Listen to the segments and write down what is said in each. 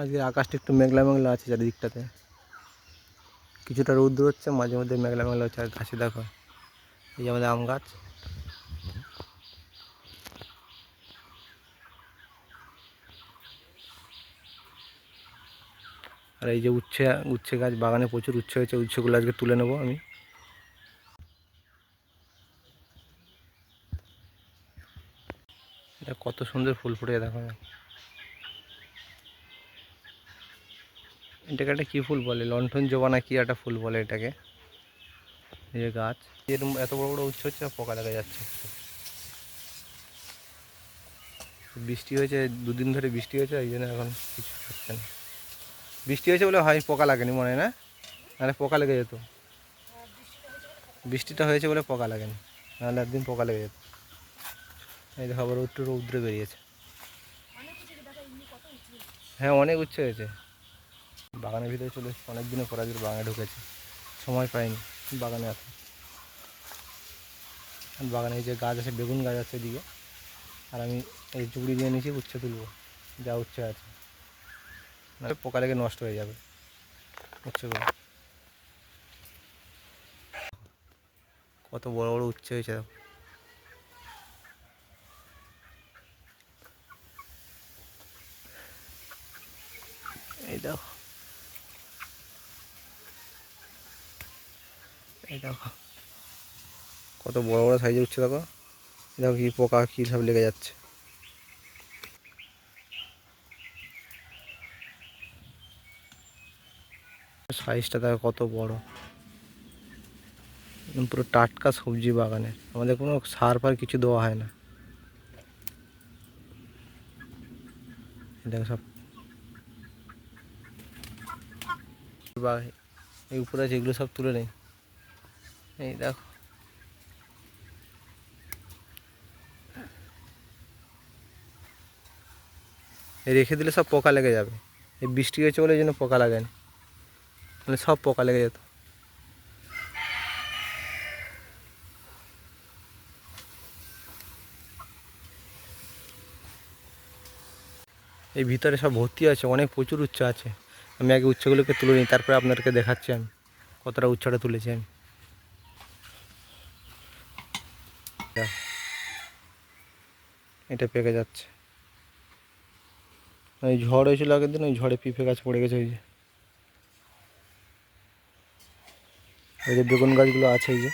আজকে আকাশটা একটু মেঘলা মেঘলা আছে চারিদিকটাতে। কিছুটা রৌদ্র হচ্ছে, মাঝে মধ্যে মেঘলা মেঘলা হচ্ছে। আর গাছে দেখো, এই যে আমাদের আম গাছ। আর এই যে উচ্ছে উচ্ছে গাছ, বাগানে প্রচুর উচ্ছে হয়েছে, উচ্ছেগুলো আজকে তুলে নেব আমি। এটা কত সুন্দর ফুল ফুটে দেখো। এটাকে একটা কী ফুল বলে? লণ্ঠন জবা না কি একটা ফুল বলে এটাকে? এই যে গাছ। এরকম এত বড় বড় উচ্ছে হচ্ছে পোকা দেখা যাচ্ছে। বৃষ্টি হয়েছে, দুদিন ধরে বৃষ্টি হয়েছে, এই জন্য এখন কিছু হচ্ছে না। বৃষ্টি হয়েছে বলে হয়, পোকা লাগেনি মনে হয় না? নাহলে পোকা লেগে যেত। বৃষ্টিটা হয়েছে বলে পোকা লাগেনি, নাহলে একদিন পোকা লেগে যেত। এই দেখো, আবার একটু রৌদ্রে বেরিয়েছে। হ্যাঁ অনেক উচ্ছে হয়েছে। বাগানের ভিতরে চলে এসেছি। অনেক দিনের আজকে বাগানে ঢুকেছি। সময় পাইনি বাগানে আসে বাগানে যে গাছ আছে, বেগুন গাছ আছে এদিকে, আর আমি এই চুড়ি দিয়ে নিয়েছি উচ্ছে তুলবো, যা উচ্ছে আছে। নাহলে পোকা লেগে নষ্ট হয়ে যাবে। উচ্ছেগুলো কত বড় বড় উচ্ছে হয়েছে। এই দেখো। এই দেখো। কত বড় বড় সাইজের উচ্ছে দেখো। দেখো কি পোকা, কী সব লেগে যাচ্ছে। সাইজটা দেখো কত বড়। পুরো টাটকা সবজি বাগানে আমাদের কোনো সার ফার কিছু দেওয়া হয় না। দেখো সব। এই উপরে এগুলো সব তুলে নেই। এই দেখো। রেখে দিলে সব পোকা লেগে যাবে। এই বৃষ্টি হয়েছে বলে এই জন্য পোকা লাগেনি মানে সব পোকা লেগে যেত। এই ভিতরে সব ভর্তি আছে, অনেক প্রচুর উচ্চ আছে। আমি আগে উচ্চগুলোকে তুলে নিই, তারপরে আপনাদেরকে দেখাচ্ছি আমি কতটা উচ্চটা তুলেছি আমি। এটা পেকে যাচ্ছে। ওই ঝড় হয়েছিল আগের দিন, ওই ঝড়ে পিঁপে গাছ পড়ে গেছে, ওই যে। ওই যে বেগুন গাছগুলো আছে, এই যে।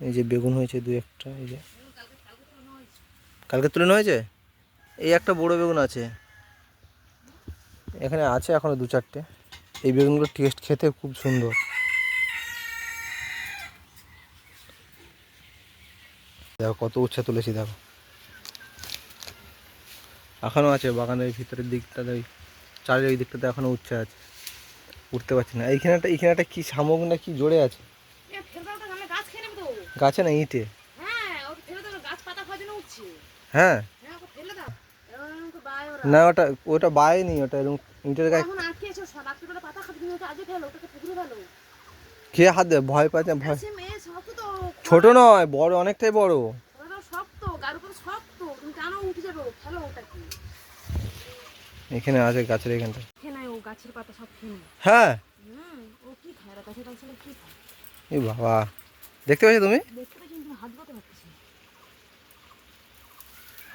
এই যে বেগুন হয়েছে দু একটা, এই যে। কালকে তুলে হয়েছে? এই একটা বড় বেগুন আছে। এখানে আছে এখনও দু চারটে। এই বেগুনগুলো টেস্ট খেতে খুব সুন্দর। দেখো কত উচ্ছা তুলেছি দেখো এখনও আছে বাগানের ভিতরের দিকটাতে ওই চারের ওই দিকটাতে এখনও উচ্ছে আছে উঠতে পারছি না এইখানে একটা এইখানে একটা কি শামুক না কি জোরে আছে গাছ না ইটে হ্যাঁ। হ্যাঁ হ্যাঁ, দাও। এরকম করে বায়। না ওটা ওটা বায়নি ওটা এরকম ইটের গায়ে। খেয়ে হাত দেয় ভয় পাচ্ছে ভয় ছোট নয় বড় অনেকটাই বড়। এখানে আছে গাছের এখানটা। হ্যাঁ? এই বাবা দেখতে পাচ্ছ তুমি।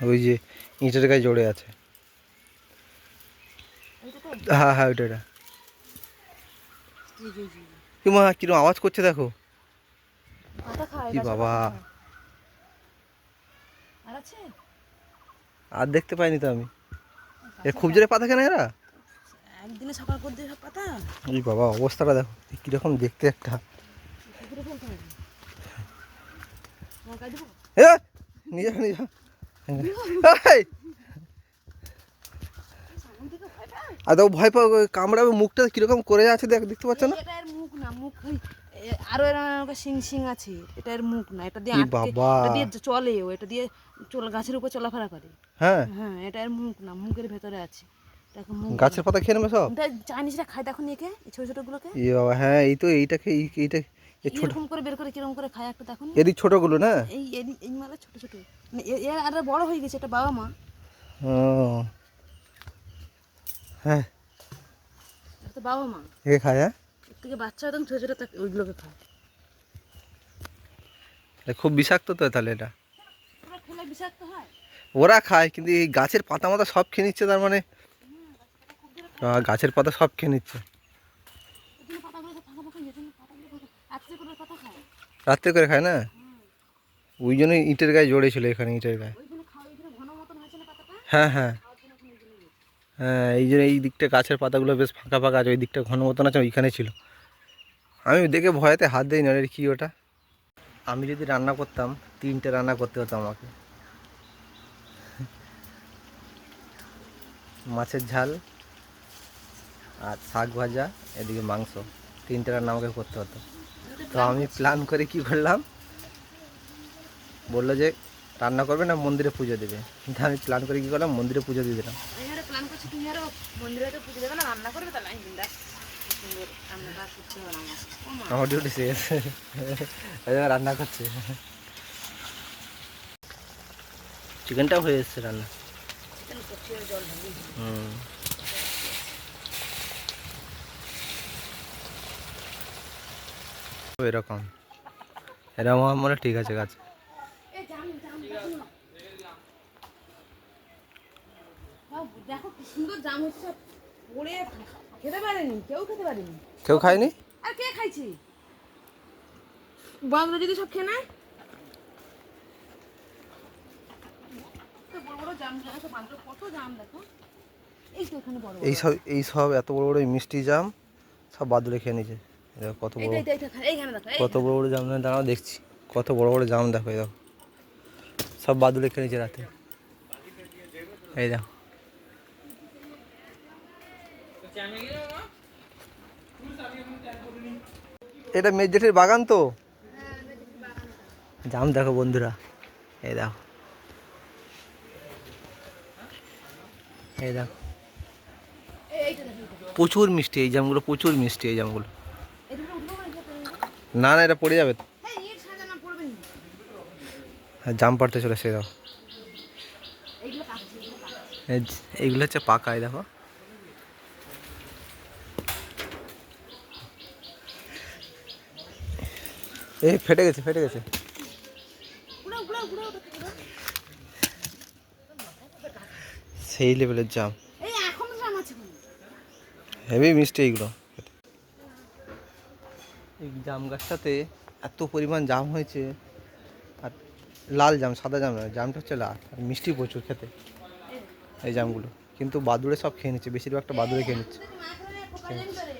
ওই যে ইটের গায়ে জড়ে আছে। হ্যাঁ হ্যাঁ ওইটা কিরম আওয়াজ করছে দেখো। কি বাবা। আর দেখতে পাইনি তো আমি। এ খুব জোরে পাতা কেন এরা? একদিনে সকাল করে দিয়ে পাতা। এই বাবা অবস্থাটা দেখো কীরকম দেখতে একটা। নিজে নিজে আর দেখো ভয় পাও কামড়াবে মুখটা কীরকম করে আছে দেখ দেখতে পাচ্ছ না? মুখ না মুখ আরও এরকম সিং সিং আছে এটা এর মুখ না এটা দিয়ে বাবা। এটা দিয়ে চলে ও এটা দিয়ে চল গাছের উপর চলাফেরা করে। হ্যাঁ? হ্যাঁ এটা এর মুখ না মুখের ভেতরে আছে। গাছের পাতা খেয়ে নেবে সব? এটা চাইনিজরা খায় দেখো একে এই ছোট ছোট গুলোকে। বাবা হ্যাঁ এই তো এইটাকে এই এইটা এই ছোট করে বের করে কীরকম করে খায় একটা দেখো এদিক ছোটগুলো না? এই এই- এই মালা ছোট ছোট। মানে এ- আর বড় হয়ে গেছে এটা বাবা মা। হ্যাঁ। এটা বাবা মা। এ খায় হ্যাঁ? থেকে বাচ্চা একদম ছোটো ছোটো থাকে ওইগুলোকে খায় খুব বিষাক্ত তো তাহলে এটা। ওরা খেলে বিষাক্ত হয়। ওরা খায় কিন্তু এই গাছের পাতা মাতা সব খেয়ে নিচ্ছে তার মানে? গাছের পাতা সব খেয়ে নিচ্ছে। রাত্রে করে খায়। না? ওই জন্য ইটের গায়ে জড়ে ছিল এখানে ইটের গায়ে। হ্যাঁ হ্যাঁ। হ্যাঁ এই জন্য এই দিকটা গাছের পাতাগুলো বেশ ফাঁকা ফাঁকা আছে ওই দিকটা ঘন মতন আছে ওইখানে ছিল। আমি দেখে ভয়েতে হাত দিই না কি ওটা? আমি যদি রান্না করতাম, তিনটে রান্না করতে হতো আমাকে। মাছের ঝাল আর শাক ভাজা, এদিকে মাংস। তিনটে রান্না আমাকে করতে হতো। তো আমি প্ল্যান করে কি করলাম? বলল যে, রান্না করবে না, মন্দিরে পুজো দেবে। কিন্তু আমি প্ল্যান করে কি করলাম? মন্দিরে পুজো দিয়ে দিলাম। আমার ডিউটি শেষ রান্না করছে। চিকেনটাও হয়ে এসছে রান্না। হুম। এরকম। এরকম আমার ঠিক আছে গাছ। দেখো কি সুন্দর জাম হচ্ছে। পড়ে খেতে পারেনি কেউ খেতে পারেনি। কেউ খায়নি? আর কে খাইছে? যদি সব খেয়ে নেয়? এই সব এই সব এত বড় বড় মিষ্টি জাম সব বাদুড়ে খেয়ে নিয়েছে। কত বড় কত বড় বড় জাম দাঁড়াও দেখছি। কত বড় বড় জাম দেখো এই দেখো। সব বাদুড়ে খেয়ে নিয়েছে রাতে। এই দেখো। এটা মেজেটের বাগান তো? জাম দেখো বন্ধুরা এই দেখো। এই দেখো। প্রচুর মিষ্টি এই জামগুলো প্রচুর মিষ্টি এই জামগুলো। না, না এটা পড়ে যাবে। হ্যাঁ, জাম পাড়তে চলে সে দেখো। এইগুলো হচ্ছে পাকা এই দেখো। এই ফেটে গেছে ফেটে গেছে। সেই লেভেলের জাম এই এখনও জাম আছে ওখানে। হেভি মিষ্টি এইগুলো। এই জাম গাছটাতে এত পরিমাণ জাম হয়েছে আর লাল জাম সাদা জাম নয় জামটা হচ্ছে লাল আর মিষ্টি প্রচুর খেতে। এই জামগুলো কিন্তু বাদুড়ে সব খেয়ে নিচ্ছে বেশিরভাগটা বাদুড়ে খেয়ে নিচ্ছে যদি মা করে পোকা জানি করে।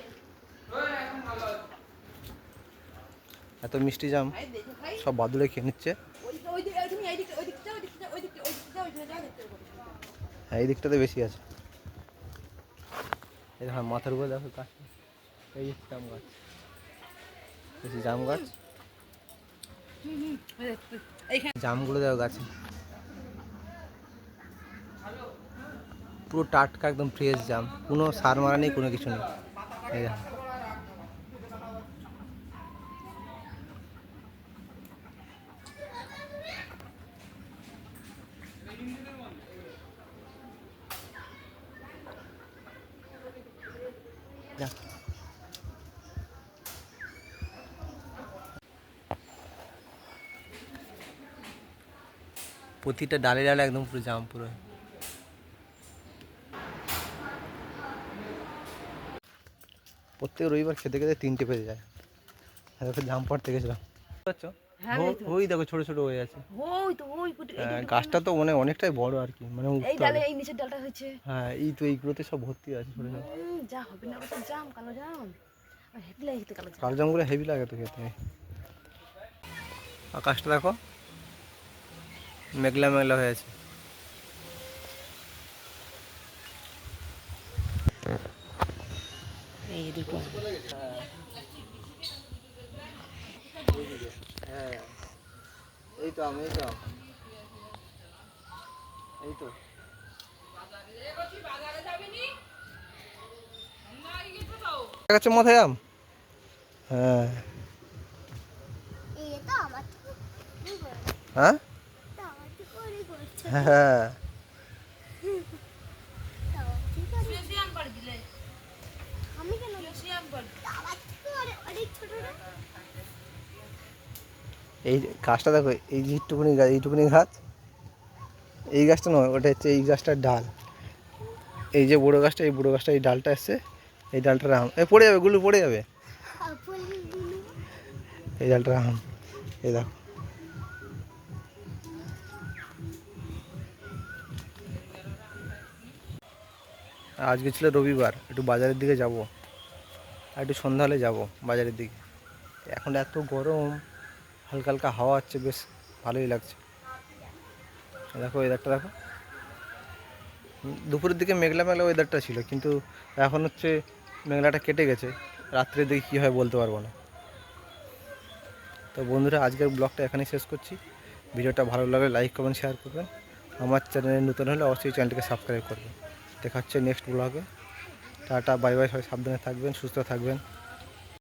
এত মিষ্টি জাম। সব বাদুড়ে খেয়ে নিচ্ছে। হ্যাঁ এই দিকটাতে বেশি আছে। এই দেখো, মাথার উপরে দেখো গাছ এই জাম গাছ। বেশি জাম গাছ। জামগুলো দেখো গাছে। পুরো টাটকা, একদম ফ্রেশ জাম। কোনো সার মারা নেই, কোনো কিছু নেই। এই দেখো। প্রতিটা ডালে ডালে একদম পুরো জাম পুরো। প্রত্যেক রবিবার খেতে খেতে তিনটে পেয়ে যায়। দেখো জাম পাড়তে গেছিলাম। বুঝতে হ্যাঁ। ওই দেখো ছোট ছোট হয়ে আছে। ওই তো ওই কুটি- এই হ্যাঁ, গাছটা তো মানে অনেকটাই বড় আর কি মানে এই ডালে এই নিচের ডালটা হয়েছে। হ্যাঁ এই তো এইগুলোতে সব ভর্তি আছে ছোট ছোট যা হবে না ওটা জাম কালো জাম। আর হেঁটে লাগে খেতে কালো জাম। কালো জামগুলো হেভি লাগে তো খেতে। আকাশটা দেখো। মেঘলা মেঘলা হয়ে আছে। এই হ্যাঁ। এই তো আমি তো এই তো। কাছে মাথায় আম? হ্যাঁ? হ্যাঁ? হ্যাঁ। এই গাছটা দেখো, এই এইটুকুনি গাছ এইটুকুনি গাছ। এই গাছটা নয়, ওটা হচ্ছে এই গাছটার ডাল। এই যে বুড়ো গাছটা, এই বুড়ো গাছটা, এই ডালটা এসছে। এই ডালটার আম। এ, পড়ে যাবে, গুলো, পড়ে যাবে। এই ডালটার আম। এই দেখো। আজকে ছিল রবিবার, একটু বাজারের দিকে যাব। আর একটু সন্ধ্যা হলে যাব বাজারের দিকে। এখন এত গরম, হালকা হালকা হাওয়া হচ্ছে, বেশ ভালোই লাগছে। দেখো ওয়েদারটা দেখো। দুপুরের দিকে মেঘলা মেঘলা ওয়েদারটা ছিল, কিন্তু এখন হচ্ছে মেঘলাটা কেটে গেছে। রাত্রে দিকে কী হয় বলতে পারব না। তো বন্ধুরা, আজকের ব্লগটা এখানেই শেষ করছি। ভিডিওটা ভালো লাগলে লাইক কমেন্ট শেয়ার করবেন। আমার চ্যানেলে নতুন হলে অবশ্যই চ্যানেলটিকে সাবস্ক্রাইব করবেন। দেখা হচ্ছে নেক্সট ব্লগে টাটা বাই বাই সবাই সাবধানে থাকবেন সুস্থ থাকবেন।